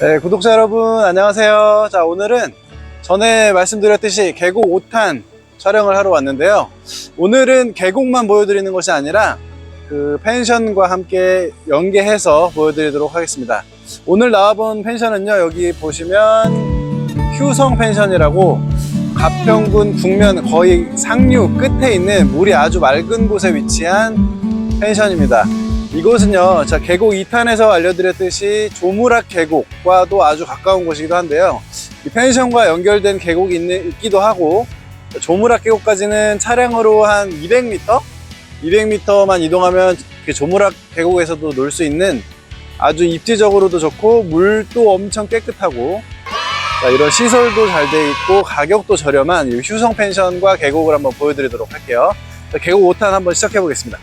네, 구독자 여러분 안녕하세요. 자, 오늘은 전에 말씀드렸듯이 계곡 5탄 촬영을 하러 왔는데요. 오늘은 계곡만 보여드리는 것이 아니라 그 펜션과 함께 연계해서 보여드리도록 하겠습니다. 오늘 나와본 펜션은요, 여기 보시면 휴성 펜션이라고 가평군 북면 거의 상류 끝에 있는 물이 아주 맑은 곳에 위치한 펜션입니다. 이곳은요, 자, 계곡 2탄에서 알려드렸듯이 조무락 계곡과도 아주 가까운 곳이기도 한데요. 이 펜션과 연결된 계곡이 있는, 있기도 하고, 조무락 계곡까지는 차량으로 한 200m? 200m만 이동하면 그 조무락 계곡에서도 놀 수 있는 아주 입지적으로도 좋고, 물도 엄청 깨끗하고, 자, 이런 시설도 잘 돼 있고, 가격도 저렴한 이 휴성 펜션과 계곡을 한번 보여드리도록 할게요. 자, 계곡 5탄 한번 시작해 보겠습니다.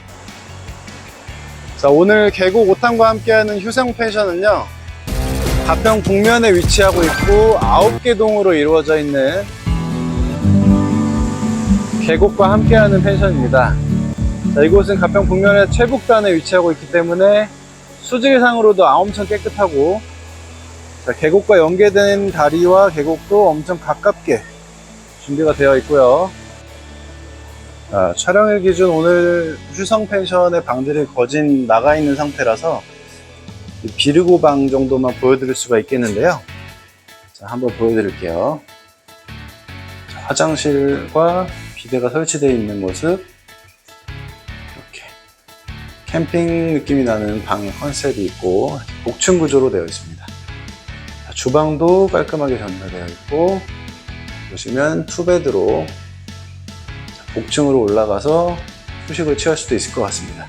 자, 오늘 계곡 5탄과 함께하는 휴성 펜션은요, 가평 북면에 위치하고 있고, 9개 동으로 이루어져 있는 계곡과 함께하는 펜션입니다. 자, 이곳은 가평 북면의 최북단에 위치하고 있기 때문에 수질상으로도 엄청 깨끗하고, 자, 계곡과 연계된 다리와 계곡도 엄청 가깝게 준비가 되어 있고요. 아, 촬영일 기준 오늘 휴성 펜션의 방들이 거진 나가 있는 상태라서 이 비르고 방 정도만 보여드릴 수가 있겠는데요. 자, 한번 보여드릴게요. 자, 화장실과 비데가 설치되어 있는 모습. 이렇게 캠핑 느낌이 나는 방의 컨셉이 있고 복층 구조로 되어 있습니다. 자, 주방도 깔끔하게 전달되어 있고 보시면 투베드로 복층으로 올라가서 휴식을 취할 수도 있을 것 같습니다.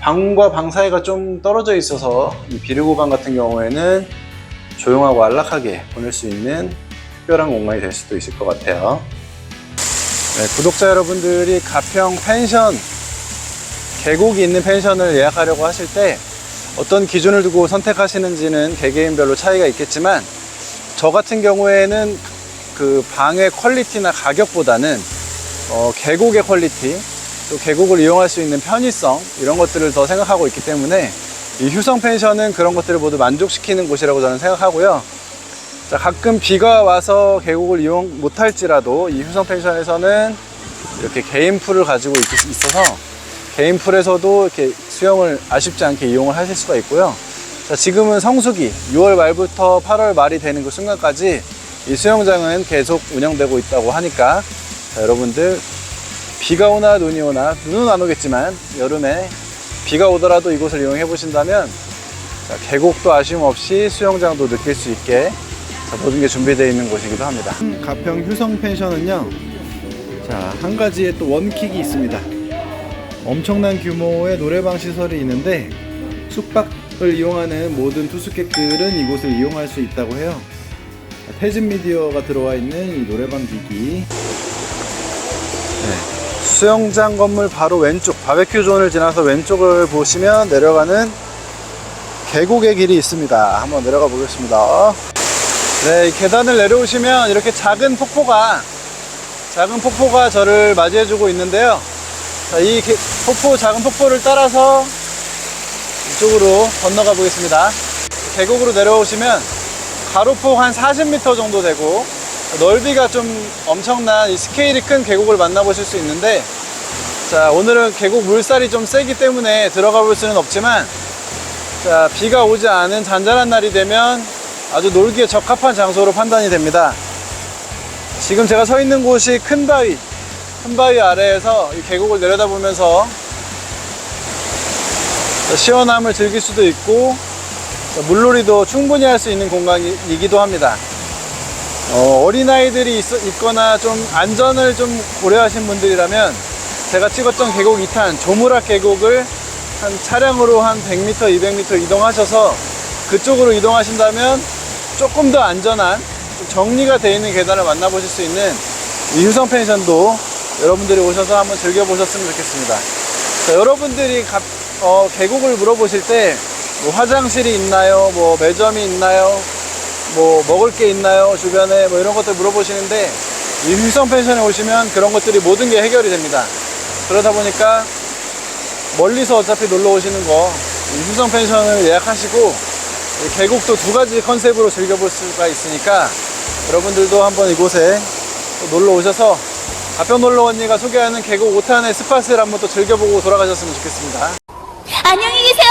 방과 방 사이가 좀 떨어져 있어서 이 비르고방 같은 경우에는 조용하고 안락하게 보낼 수 있는 특별한 공간이 될 수도 있을 것 같아요. 네, 구독자 여러분들이 가평 펜션, 계곡이 있는 펜션을 예약하려고 하실 때 어떤 기준을 두고 선택하시는지는 개개인별로 차이가 있겠지만 저 같은 경우에는 그 방의 퀄리티나 가격보다는 어, 계곡의 퀄리티, 또 계곡을 이용할 수 있는 편의성 이런 것들을 더 생각하고 있기 때문에 이 휴성 펜션은 그런 것들을 모두 만족시키는 곳이라고 저는 생각하고요. 자, 가끔 비가 와서 계곡을 이용 못할지라도 이 휴성 펜션에서는 이렇게 개인 풀을 가지고 있- 있어서 개인 풀에서도 이렇게 수영을 아쉽지 않게 이용을 하실 수가 있고요. 자, 지금은 성수기 6월 말부터 8월 말이 되는 그 순간까지 이 수영장은 계속 운영되고 있다고 하니까 자, 여러분들 비가 오나 눈이 오나 눈은 안 오겠지만 여름에 비가 오더라도 이곳을 이용해 보신다면 자, 계곡도 아쉬움 없이 수영장도 느낄 수 있게 자, 모든 게 준비되어 있는 곳이기도 합니다. 가평 휴성 펜션은요, 자, 한 가지의 또 원킥이 있습니다. 엄청난 규모의 노래방 시설이 있는데 숙박을 이용하는 모든 투숙객들은 이곳을 이용할 수 있다고 해요. 자, 태진 미디어가 들어와 있는 이 노래방 기기 네. 수영장 건물 바로 왼쪽 바베큐 존을 지나서 왼쪽을 보시면 내려가는 계곡의 길이 있습니다. 한번 내려가 보겠습니다. 네, 이 계단을 내려오시면 이렇게 작은 폭포가 작은 폭포가 저를 맞이해 주고 있는데요. 자, 이 게- 폭포 작은 폭포를 따라서 이쪽으로 건너가 보겠습니다. 계곡으로 내려오시면 가로폭 한 40m 정도 되고 넓이가 좀 엄청난 이 스케일이 큰 계곡을 만나보실 수 있는데 자 오늘은 계곡 물살이 좀 세기 때문에 들어가 볼 수는 없지만 자 비가 오지 않은 잔잔한 날이 되면 아주 놀기에 적합한 장소로 판단이 됩니다. 지금 제가 서 있는 곳이 큰 바위 큰 바위 아래에서 이 계곡을 내려다보면서 자, 시원함을 즐길 수도 있고 자, 물놀이도 충분히 할 수 있는 공간이기도 합니다 어, 어린아이들이 있, 거나좀 안전을 좀 고려하신 분들이라면 제가 찍었던 계곡 2탄 조무락 계곡을 한 차량으로 한 100m, 200m 이동하셔서 그쪽으로 이동하신다면 조금 더 안전한 좀 정리가 되어 있는 계단을 만나보실 수 있는 이 휴성 펜션도 여러분들이 오셔서 한번 즐겨보셨으면 좋겠습니다. 자, 여러분들이 가- 어, 계곡을 물어보실 때 뭐 화장실이 있나요? 뭐 매점이 있나요? 뭐 먹을 게 있나요? 주변에 뭐 이런 것들 물어보시는데 이 휴성 펜션에 오시면 그런 것들이 모든 게 해결이 됩니다. 그러다 보니까 멀리서 어차피 놀러 오시는 거, 이 휴성 펜션을 예약하시고 이 계곡도 두 가지 컨셉으로 즐겨볼 수가 있으니까 여러분들도 한번 이곳에 또 놀러 오셔서 가평 놀러 언니가 소개하는 계곡 5탄의 스팟을 한번 또 즐겨보고 돌아가셨으면 좋겠습니다. 안녕히 계세요,